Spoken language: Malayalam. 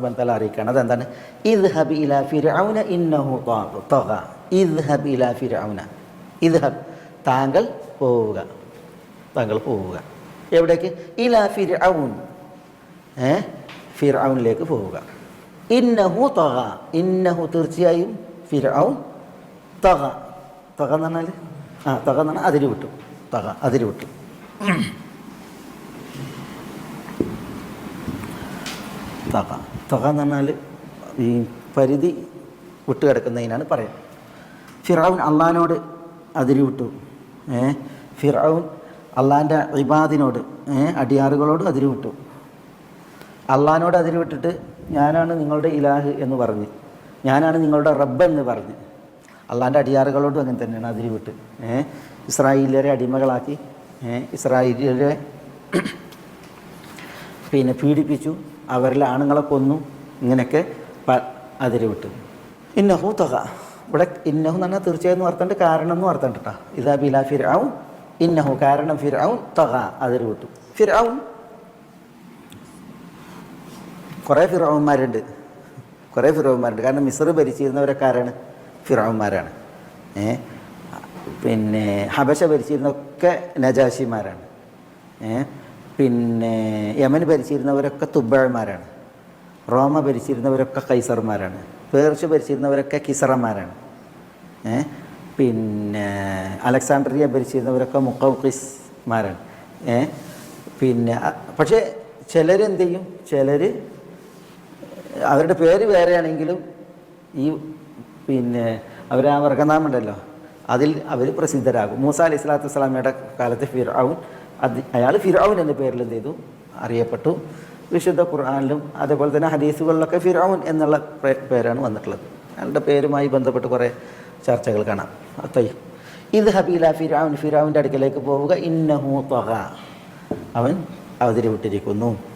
ബന്ധല അറിയിക്കുകയാണ് അതെന്താണ്? ഇത് ഹബ് ഇല ഫിറൗന ഇന്നഹു തൊക ഇത് ഹബ് ഇല ഫിറൗന ഇത് ഹബ് താങ്കൾ പോവുക. താങ്കൾ പോവുക. എവിടേക്ക്? ഇല ഫിറൗൻ ഏ? ഫിറൗനിലേക്ക് പോവുക. ഇന്നഹു തൊക ഇന്നഹു തീർച്ചയായും ഫിർഔൻ തൊക തൊക എന്ന് പറഞ്ഞാൽ ആ തൊക എന്ന് പറഞ്ഞാൽ അതിരി വിട്ടു തൊക അതിരി വിട്ടു തക തക എന്ന് പറഞ്ഞാൽ ഈ പരിധി വിട്ട് കിടക്കുന്നതിനാണ് പറയുന്നത്. ഫിറാവുൻ അള്ളഹാനോട് അതിരി വിട്ടു. ഏ? ഫിറാവുൻ അള്ളാന്റെ ഇബാദിനോട് ഏ? അടിയാറുകളോട് അതിരി വിട്ടു. അള്ളഹാനോട് അതിരി വിട്ടിട്ട് ഞാനാണ് നിങ്ങളുടെ ഇലാഹ് എന്ന് പറഞ്ഞ് ഞാനാണ് നിങ്ങളുടെ റബ്ബ് എന്ന് പറഞ്ഞ് അള്ളാന്റെ അടിയാറുകളോടും അങ്ങനെ തന്നെയാണ് അതിരി വിട്ട്. ഏ? ഇസ്രായേലിയരെ അടിമകളാക്കി ഇസ്രായേലിയരെ പിന്നെ പീഡിപ്പിച്ചു. അവരിലെ ആണുങ്ങളെ കൊന്നു. ഇങ്ങനെയൊക്കെ പ അതിര് വിട്ടു. ഇന്നഹു തുക. ഇവിടെ ഇന്നഹു എന്ന് പറഞ്ഞാൽ തീർച്ചയായും വർത്തണ്ട് കാരണം എന്ന് അർത്ഥമുണ്ട് കേട്ടോ ഇതാ ബില ഫിർഔൻ ഇന്നഹു കാരണം ഫിർഔൻ തുക അതിര് വിട്ടു. ഫിർഔൻ കുറേ ഫിറോവന്മാരുണ്ട് കുറേ ഫിറോവന്മാരുണ്ട് കാരണം മിസ്ർ ഭരിച്ചിരുന്നവരൊക്കെ ആരാണ്? ഫിറോന്മാരാണ് ഏ? പിന്നെ ഹബശ ഭരിച്ചിരുന്നൊക്കെ നജാശിമാരാണ്. ഏ? പിന്നെ യമൻ ഭരിച്ചിരുന്നവരൊക്കെ തുബ്ബഴന്മാരാണ് റോമ ഭരിച്ചിരുന്നവരൊക്കെ കൈസർമാരാണ്. പേർഷ്യ ഭരിച്ചിരുന്നവരൊക്കെ കിസറന്മാരാണ്. പിന്നെ അലക്സാണ്ട്രിയ ഭരിച്ചിരുന്നവരൊക്കെ മുക്കൗക്കിസ്മാരാണ് പിന്നെ പക്ഷേ ചിലരെന്ത് ചെയ്യും ചിലർ അവരുടെ പേര് വേറെയാണെങ്കിലും ഈ പിന്നെ അവർ ആ വർഗനാമുണ്ടല്ലോ അതിൽ അവർ പ്രസിദ്ധരാകും. മൂസ അലൈഹി സ്വലാത്തു വസ്സലാമയുടെ കാലത്ത് ഫിർഔൻ അത് അയാൾ ഫിറാവുൻ എന്ന പേരിൽ എന്ത് ചെയ്തു? അറിയപ്പെട്ടു. വിശുദ്ധ ഖുർആാനിലും അതേപോലെ തന്നെ ഹദീസുകളിലൊക്കെ ഫിറാവുൻ എന്നുള്ള പേരാണ് വന്നിട്ടുള്ളത്. അയാളുടെ പേരുമായി ബന്ധപ്പെട്ട് കുറേ ചർച്ചകൾ കാണാം. അത്തൈ ഇത് ഹബീല ഫിറാവുൻ ഫിറാവിന്റെ അടുക്കലേക്ക് പോവുക. ഇന്നഹു തൊഹ. അവൻ അവതരി വിട്ടിരിക്കുന്നു